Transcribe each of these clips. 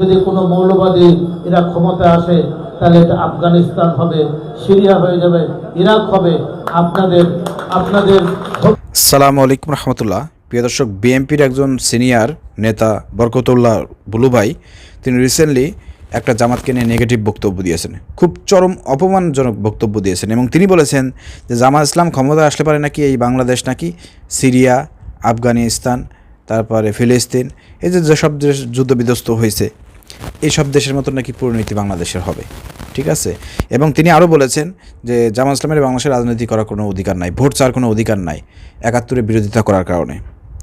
যদি কোনো মৌলবাদী এরা ক্ষমতায় আসে, তাহলে এটা আফগানিস্তান হবে, সিরিয়া হয়ে যাবে, ইরাক হবে, আপনাদের আপনাদের সালাম আলাইকুম রহমতুল্লাহ। প্রিয় দর্শক, বিএনপির একজন সিনিয়র নেতা বরকতুল্লাহ বুলু ভাই তিনি রিসেন্টলি একটা জামাতকে নিয়ে নেগেটিভ বক্তব্য দিয়েছেন। খুব চরম অপমানজনক বক্তব্য দিয়েছেন এবং তিনি বলেছেন যে জামাত ইসলাম ক্ষমতা আসলে পারে নাকি এই বাংলাদেশ নাকি সিরিয়া, আফগানিস্তান, তারপরে ফিলিস্তিন, এই যে যেসব দেশ যুদ্ধ বিধ্বস্ত হয়েছে এইসব দেশের মতো নাকি পরিণতি বাংলাদেশের হবে, ঠিক আছে? এবং তিনি আরও বলেছেন যে জামাত ইসলামের বাংলাদেশের রাজনীতি করার কোনো অধিকার নাই, ভোট চাওয়ার কোনো অধিকার নাই একাত্তরে বিরোধিতা করার কারণে।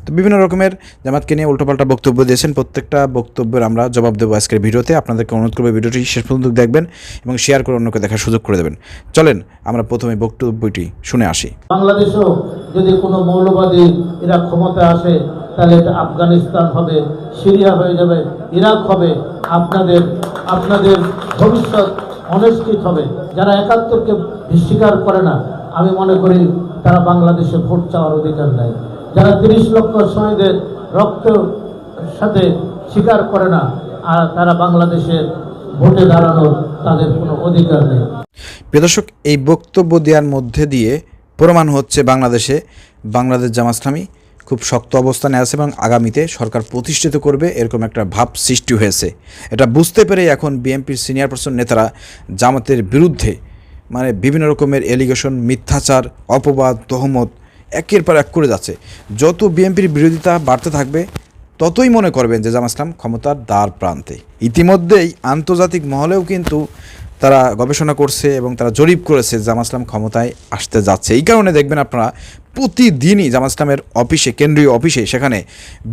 তো বিভিন্ন রকমের জামাতকে নিয়ে উল্টোপাল্টা বক্তব্য দিয়েছেন, প্রত্যেকটা বক্তব্যের আমরা জবাব দেবো আজকের ভিডিওতে। আপনাদেরকে অনুরোধ করব ভিডিওটি শেষ পর্যন্ত দেখবেন এবং শেয়ার করে অন্যকে দেখার সুযোগ করে দেবেন। চলেন, আমরা প্রথমে বক্তব্যটি শুনে আসি। বাংলাদেশেও যদি কোনো মৌলবাদী এরা ক্ষমতায় আসে তাহলে আফগানিস্তান হবে, সিরিয়া হয়ে যাবে, ইরাক হবে, আপনাদের আপনাদের ভবিষ্যৎ অনিশ্চিত হবে। যারা একাত্তরকে স্বীকার করে না, আমি মনে করি তারা বাংলাদেশে ভোট চাওয়ার অধিকার নেই। যারা তিরিশ লক্ষ শহীদের রক্ত সাথে স্বীকার করে না, আর তারা বাংলাদেশের ভোটে দাঁড়ানোর তাদের কোনো অধিকার নেই। প্রিয় দর্শক, এই বক্তব্য দেওয়ার মধ্যে দিয়ে প্রমাণ হচ্ছে বাংলাদেশে বাংলাদেশ জামাত ইসলামী খুব শক্ত অবস্থানে আছে এবং আগামীতে সরকার প্রতিষ্ঠিত করবে এরকম একটা ভাব সৃষ্টি হয়েছে। এটা বুঝতে পেরে এখন বিএনপির সিনিয়র পার্সন নেতারা জামাতের বিরুদ্ধে মানে বিভিন্ন রকমের এলিগেশন মিথ্যাচার, অপবাদ, তহমত একের পর এক করে যাচ্ছে। যত বিএনপির বিরোধিতা বাড়তে থাকবে ততই মনে করবেন যে জামাত ইসলাম ক্ষমতার দ্বার প্রান্তে। ইতিমধ্যেই আন্তর্জাতিক মহলেও কিন্তু তারা গবেষণা করছে এবং তারা জরিপ করেছে জামাত ইসলাম ক্ষমতায় আসতে যাচ্ছে। এই কারণে দেখবেন আপনারা প্রতিদিনই জামাত ইসলামের অফিসে, কেন্দ্রীয় অফিসে সেখানে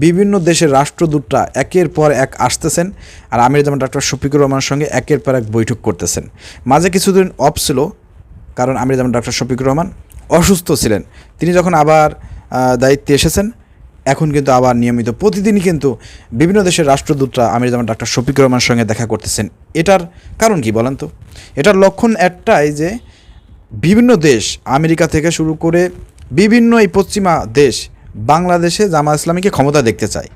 বিভিন্ন দেশের রাষ্ট্রদূতরা একের পর এক আসতেছেন আর আমির জামান ডক্টর শফিকুর রহমানের সঙ্গে একের পর এক বৈঠক করতেছেন। মাঝে কিছুদিন অফ ছিল কারণ আমির জামান ডক্টর শফিকুর রহমান অসুস্থ ছিলেন। তিনি যখন আবার দায়িত্বে এসেছেন এখন কিন্তু আবার নিয়মিত প্রতিদিনই কিন্তু বিভিন্ন দেশের রাষ্ট্রদূতরা আমির জামান ডাক্তার শফিকুর রহমানের সঙ্গে দেখা করতেছেন। এটার কারণ কি বলেন তো? এটার লক্ষণ একটাই যে বিভিন্ন দেশ আমেরিকা থেকে শুরু করে বিভিন্ন এই পশ্চিমা দেশ বাংলাদেশে জামাত ইসলামীকে ক্ষমতা দেখতে চায়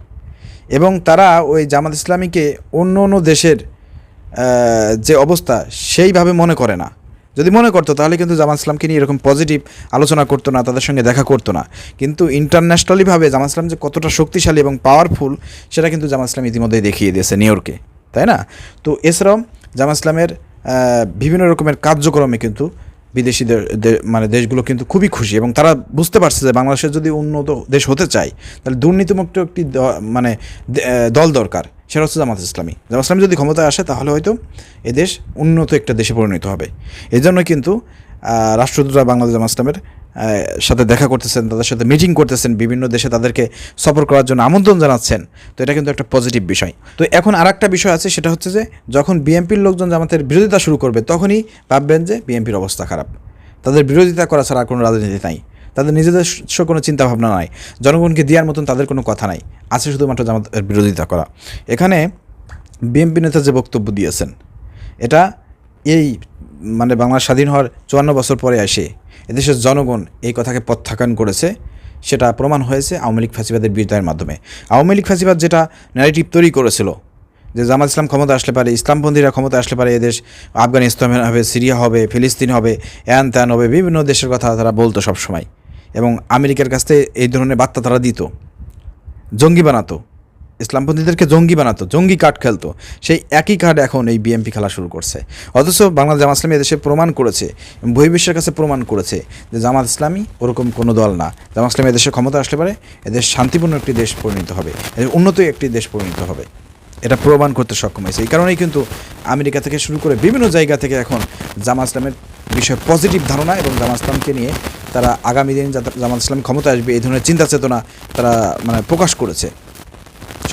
এবং তারা ওই জামাত ইসলামীকে অন্য অন্য দেশের যে অবস্থা সেইভাবে মনে করে না। যদি মনে করতো, তাহলে কিন্তু জামাত ইসলামকে নিয়ে এরকম পজিটিভ আলোচনা করতো না, তাদের সঙ্গে দেখা করতো না। কিন্তু ইন্টারন্যাশনালিভাবে জামাত ইসলাম যে কতটা শক্তিশালী এবং পাওয়ারফুল সেটা কিন্তু জামাত ইসলাম ইতিমধ্যেই দেখিয়ে দিয়েছে নিউ ইয়র্কে তাই না? তো এছাড়াও জামাত ইসলামের বিভিন্ন রকমের কার্যক্রমে কিন্তু বিদেশি দে- দে- মানে দেশগুলো কিন্তু খুবই খুশি এবং তারা বুঝতে পারছে যে বাংলাদেশের যদি উন্নত দেশ হতে চায়, তাহলে দুর্নীতিমুক্ত একটি মানে দল দরকার। সেটা হচ্ছে জামাত ইসলামী। জামাত ইসলামী যদি ক্ষমতায় আসে, তাহলে হয়তো এদেশ উন্নত একটা দেশে পরিণত হবে। এই জন্য কিন্তু রাষ্ট্রদূতরা বাংলাদেশ জামাত ইসলামের সাথে দেখা করতেছেন, তাদের সাথে মিটিং করতেছেন, বিভিন্ন দেশে তাদেরকে সফর করার জন্য আমন্ত্রণ জানাচ্ছেন। তো এটা কিন্তু একটা পজিটিভ বিষয়। তো এখন আর একটা বিষয় আছে, সেটা হচ্ছে যে, যখন বিএনপির লোকজন জামাতের বিরোধিতা শুরু করবে, তখনই ভাববেন যে, বিএনপির অবস্থা খারাপ। তাদের বিরোধিতা করা ছাড়া কোনো রাজনীতি নাই। তাদের নিজেদের কোনো চিন্তাভাবনা নাই। জনগণকে দেওয়ার মতন তাদের কোনো কথা নাই। আছে শুধুমাত্র জামাতের বিরোধিতা করা। এখানে বিএনপি নেতা যে বক্তব্য দিয়েছেন, এটা এই মানে বাংলা স্বাধীন হওয়ার চুয়ান্ন বছর পরে এসে এদেশের জনগণ এই কথাকে প্রত্যাখ্যান করেছে, সেটা প্রমাণ হয়েছে আওয়ামী লীগ ফাঁসিবাদের বিরোধিতার মাধ্যমে। আওয়ামী লীগ ফাঁসিবাদ যেটা ন্যারেটিভ তৈরি করেছিল, যে জামাত ইসলাম ক্ষমতা আসলে পারে, ইসলামপন্থীরা ক্ষমতা আসলে পারে, এদেশ আফগানিস্তান হবে, সিরিয়া হবে, ফিলিস্তিন হবে এন ত্যান হবে, বিভিন্ন দেশের কথা তারা বলতো সবসময়। এবং আমেরিকার কাছ থেকে এই ধরনের বার্তা তারা দিত। জঙ্গি বানাতো। ইসলামপন্থীদেরকে জঙ্গি বানাতো, জঙ্গি কার্ড খেলতো। সেই একই কার্ড এখন এই বিএমপি খেলা শুরু করছে। অথচ বাংলাদেশ জামাত ইসলামী এদেশে প্রমাণ করেছে, বহির্বিশ্বের কাছে প্রমাণ করেছে যে জামাত ইসলামী ওরকম কোনো দল না। জামাত ইসলামী এদেশে ক্ষমতা আসলে পারে এদেশ শান্তিপূর্ণ একটি দেশ পরিণত হবে, এদের উন্নত একটি দেশ পরিণত হবে। এটা প্রমাণ করতে সক্ষম হয়েছে। এই কারণেই কিন্তু আমেরিকা থেকে শুরু করে বিভিন্ন জায়গা থেকে এখন জামাত ইসলামের বিষয়ে পজিটিভ ধারণা এবং জামাত ইসলামকে নিয়ে তারা আগামী দিন জামাত ইসলাম ক্ষমতা আসবে, এই ধরনের চিন্তা চেতনা তারা মানে প্রকাশ করেছে।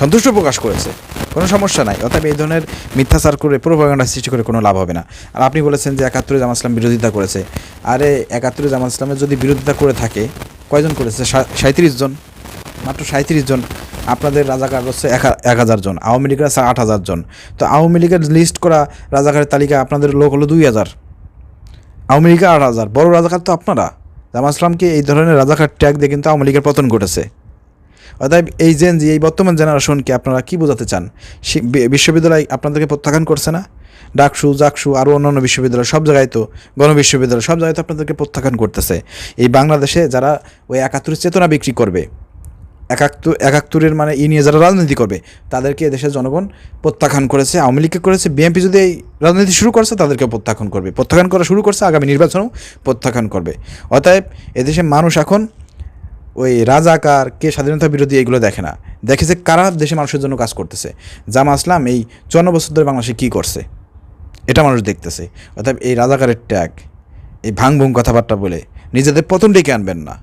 সন্তুষ্ট প্রকাশ করেছে। কোনো সমস্যা নাই। অতএব এই ধরনের মিথ্যাচার করে প্রোপাগান্ডা সৃষ্টি করে কোনো লাভ হবে না। আর আপনি বলেছেন যে একাত্তরে জামাত ইসলাম বিরোধিতা করেছে। আরে, একাত্তরে জামাত ইসলামের যদি বিরোধিতা করে থাকে, কয়জন করেছে? সাঁত্রিশ জন। মাত্র সাঁত্রিশ জন। আপনাদের রাজাকার হচ্ছে এক এক হাজার জন। আওয়ামী লীগের আছে আট হাজার জন। তো আওয়ামী লীগের লিস্ট করা রাজাকারের তালিকা আপনাদের লোক হলো দুই হাজার। আওয়ামী লীগের আট হাজার। বড় রাজাকার তো আপনারা। জামাত ইসলামকে এই ধরনের রাজাকার ট্যাগ দিয়ে কিন্তু আওয়ামী লীগের পতন ঘটেছে। অতএব এই জেন জি এই বর্তমান জেনারেশনকে আপনারা কি বোঝাতে চান? বিশ্ববিদ্যালয় আপনাদেরকে প্রত্যাখ্যান করছে না? ডাকসু, জাকসু, আরও অন্যান্য বিশ্ববিদ্যালয় সব জায়গায় তো, গণবিশ্ববিদ্যালয় সব জায়গায় তো আপনাদেরকে প্রত্যাখ্যান করতেছে। এই বাংলাদেশে যারা ওই একাত্তর চেতনা বিক্রি করবে একাত্তর, একাত্তরের মানে ই নিয়ে যারা রাজনীতি করবে, তাদেরকে দেশের জনগণ প্রত্যাখ্যান করেছে, আওয়ামী লীগকে করেছে, বিএনপি যদি এই রাজনীতি শুরু করছে তাদেরকে প্রত্যাখ্যান করবে। প্রত্যাখ্যান করা শুরু করছে, আগামী নির্বাচনেও প্রত্যাখ্যান করবে। অতএব এদেশে মানুষ এখন ওই রাজাকার, কে স্বাধীনতা বিরোধী এগুলো দেখে না। দেখে যে কারা দেশে মানুষের জন্য কাজ করতেছে। জামা আসলাম, এই চুয়ান্ন বছর ধরে বাংলাদেশে কী করছে? এটা মানুষ দেখতেছে। অর্থাৎ এই রাজাকারের ট্যাগ এই ভাং ভুং কথাবার্তা বলে নিজেদের পতন ডেকে আনবেন না।